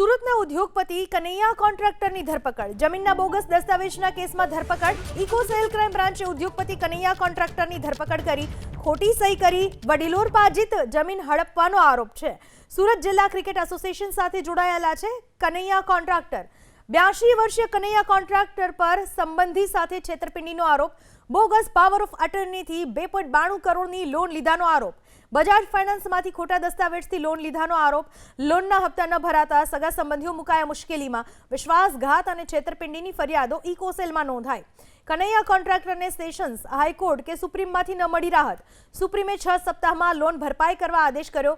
સુરતના ઉદ્યોગપતિ કનૈયા કોન્ટ્રાક્ટરની ધરપકડ. જમીનના બોગસ દસ્તાવેજના કેસમાં ધરપકડ. ઇકોસેલ ક્રાઇમ બ્રાન્ચે ઉદ્યોગપતિ કનૈયા કોન્ટ્રાક્ટરની ધરપકડ કરી, ખોટી સહી કરી, વડીલોર પાજિત જમીન હડપવાનો આરોપ છે. સુરત જિલ્લા ક્રિકેટ એસોસિએશન સાથે જોડાયેલા છે કનૈયા કોન્ટ્રાક્ટર. બ્યાસી વર્ષીય કનૈયા કોન્ટ્રાક્ટર પર સંબંધી સાથે છેતરપિંડીનો આરોપ. બોગસ પાવર ઓફ અટર્નીથી બે પોઈન્ટ બાણું કરોડની લોન લીધાનો આરોપ. બજાજ ફાઇનાન્સમાંથી ખોટા દસ્તાવેજથી લોન લીધાનો આરોપ. લોનના હપ્તા ન ભરાતા સગા સંબંધીઓ મુકાયા મુશ્કેલીમાં. વિશ્વાસઘાત અને છેતરપિંડીની ફરિયાદો ઇકોસેલમાં નોંધાઈ. કનૈયા કોન્ટ્રાક્ટરને સેશન્સ, હાઈકોર્ટ કે સુપ્રીમમાંથી ન મળી રાહત. સુપ્રીમે છ સપ્તાહમાં લોન ભરપાઈ કરવા આદેશ કર્યો.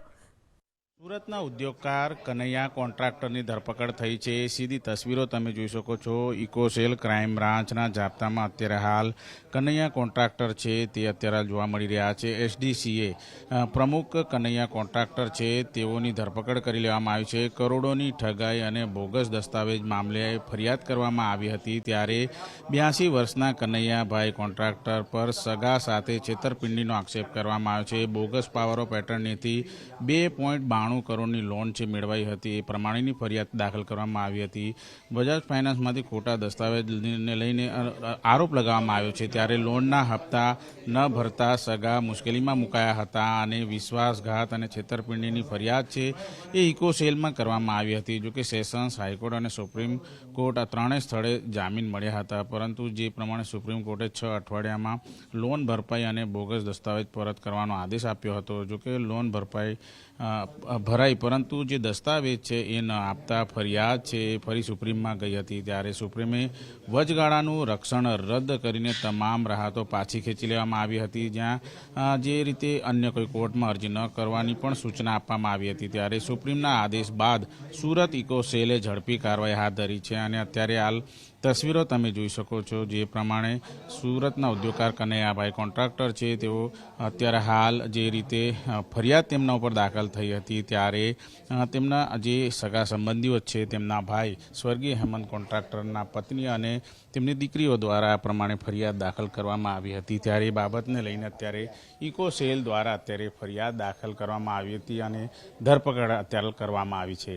સુરતના ઉદ્યોગકાર કનૈયા કોન્ટ્રાક્ટરની ધરપકડ થઈ છે. સીધી તસવીરો તમે જોઈ શકો છો. ઇકોસેલ ક્રાઇમ બ્રાન્ચના જાપ્તામાં અત્યારે હાલ કનૈયા કોન્ટ્રાક્ટર છે તે અત્યારે જોવા મળી રહ્યા છે. એસડીસીએ પ્રમુખ કનૈયા કોન્ટ્રાક્ટર છે તેઓની ધરપકડ કરી લેવામાં આવી છે. કરોડોની ઠગાઈ અને બોગસ દસ્તાવેજ મામલે ફરિયાદ કરવામાં આવી હતી ત્યારે બ્યાસી વર્ષના કનૈયાભાઈ કોન્ટ્રાક્ટર પર સગા સાથે છેતરપિંડીનો આક્ષેપ કરવામાં આવ્યો છે. બોગસ પાવરો પેટર્નથી બે પોઈન્ટ બાણું કરોડની લોન છે મેળવાઈ હતી એ પ્રમાણેની ફરિયાદ દાખલ કરવામાં આવી હતી. બજાજ ફાઇનાન્સમાંથી ખોટા દસ્તાવેજને લઈને આરોપ લગાવવામાં આવ્યો છે. ત્યારે લોનના હપ્તા ન ભરતા સગા મુશ્કેલીમાં મુકાયા હતા અને વિશ્વાસઘાત અને છેતરપિંડીની ફરિયાદ છે એ ઇકોસેલમાં કરવામાં આવી હતી. જોકે સેશન્સ હાઈકોર્ટ અને સુપ્રીમ કોર્ટ આ ત્રણેય સ્થળે જામીન મળ્યા હતા. પરંતુ જે પ્રમાણે સુપ્રીમ કોર્ટે છ અઠવાડિયામાં લોન ભરપાઈ અને બોગસ દસ્તાવેજ પરત કરવાનો આદેશ આપ્યો હતો. જોકે લોન ભરપાઈ ભરાઈ. પરંતુ જે દસ્તાવેજ છે એ ન આપતા ફરિયાદ છે એ ફરી સુપ્રીમમાં ગઈ હતી ત્યારે સુપ્રીમે વચગાળાનું રક્ષણ રદ કરીને તમામ રાહતો પાછી ખેંચી લેવામાં આવી હતી, જ્યાં જે રીતે અન્ય કોઈ કોર્ટમાં અરજી ન કરવાની પણ સૂચના આપવામાં આવી હતી. ત્યારે સુપ્રીમના આદેશ બાદ સુરત ઇકો સેલે ઝડપી કાર્યવાહી હાથ ધરી છે અને અત્યારે હાલ તસવીરો તમે જોઈ શકો છો જે પ્રમાણે સુરતના ઉદ્યોગકાર કનૈયાભાઈ કોન્ટ્રાક્ટર છે. તેઓ અત્યારે હાલ જે રીતે ફરિયાદ તેમના ઉપર દાખલ થઈ હતી ત્યારે તેમના જે સગા સંબંધીઓ છે તેમના ભાઈ સ્વર્ગીય હેમંત કોન્ટ્રાક્ટરના પત્ની અને તેમની દીકરીઓ દ્વારા પ્રમાણે ફરિયાદ દાખલ કરવામાં આવી હતી. ત્યારે એ બાબતને લઈને અત્યારે ઇકો સેલ દ્વારા અત્યારે ફરિયાદ દાખલ કરવામાં આવી હતી અને ધરપકડ અત્યારે કરવામાં આવી છે.